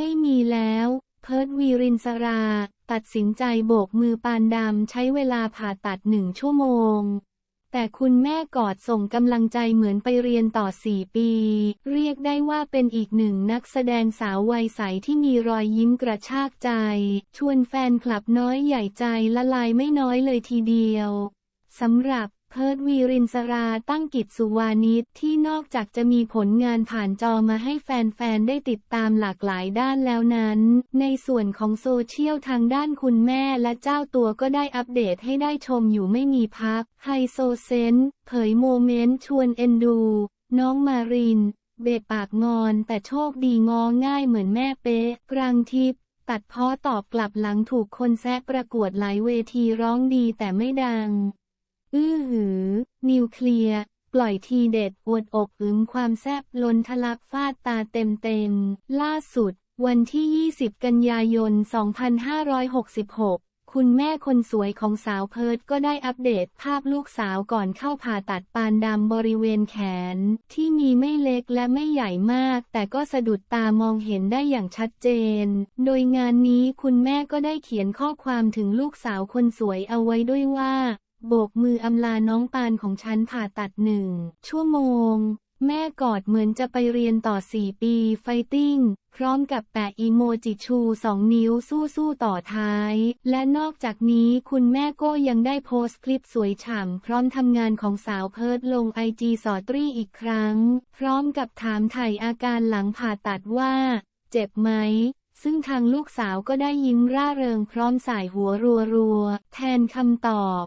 ไม่มีแล้ว เพิร์ดวีรินสรา ตัดสินใจโบกมือปานดำใช้เวลาผ่าตัดหนึ่งชั่วโมง แต่คุณแม่กอดส่งกำลังใจเหมือนไปเรียนต่อ4ปี เรียกได้ว่าเป็นอีกหนึ่งนักแสดงสาววัยใสที่มีรอยยิ้มกระชากใจ ชวนแฟนคลับน้อยใหญ่ใจละลายไม่น้อยเลยทีเดียวสำหรับ เพิร์ดวีรินสราตั้งกิจสุวานิชที่นอกจากจะมีผลงานผ่านจอมาให้แฟน ๆ ได้ติดตามหลากหลายด้านแล้วนั้น ในส่วนของโซเชียลทางด้านคุณแม่และเจ้าตัวก็ได้อัปเดตให้ได้ชมอยู่ไม่มีพัก ไฮโซเซนเผยโมเมนต์ชวนเอ็นดู น้องมาริน เบะปากงอนแต่โชคดีงอง่ายเหมือนแม่เป๊ะปรางทิพย์ตัดพ้อตอบกลับหลังถูกคนแซะประกวดหลายเวทีร้องดีแต่ไม่ดัง อื้อหือ นิวเคลียร์ ปล่อยทีเด็ดอวดอกอึมความแซบล้นทะลักฟาดตาเต็มเต็มๆ ล่าสุด วันที่ 20 กันยายน 2566 คุณแม่คนสวยของสาวเพิร์ดก็ได้อัปเดตภาพลูกสาวก่อนเข้าผ่าตัดปานดำบริเวณแขน ที่มีไม่เล็กและไม่ใหญ่มาก แต่ก็สะดุดตามองเห็นได้อย่างชัดเจน โดยงานนี้คุณแม่ก็ได้เขียนข้อความถึงลูกสาวคนสวยเอาไว้ด้วยว่า โบกมืออำลาน้องปานของฉันผ่าตัดหนึ่งชั่วโมง แม่กอดเหมือนจะไปเรียนต่อ4ปีไฟติ้ง พร้อมกับแปะอีโมจิชูสองนิ้วสู้ๆต่อท้าย และนอกจากนี้คุณแม่ก็ยังได้โพสต์คลิปสวยฉ่ำพร้อมทำงานของสาวเพิร์ดลงไอจีสอตรีอีกครั้ง พร้อมกับถามไถ่อาการหลังผ่าตัดว่า เจ็บไหมซึ่งทางลูกสาวก็ได้ยิ้มร่าเริงพร้อมสายหัวรัวๆ แทนคำตอบ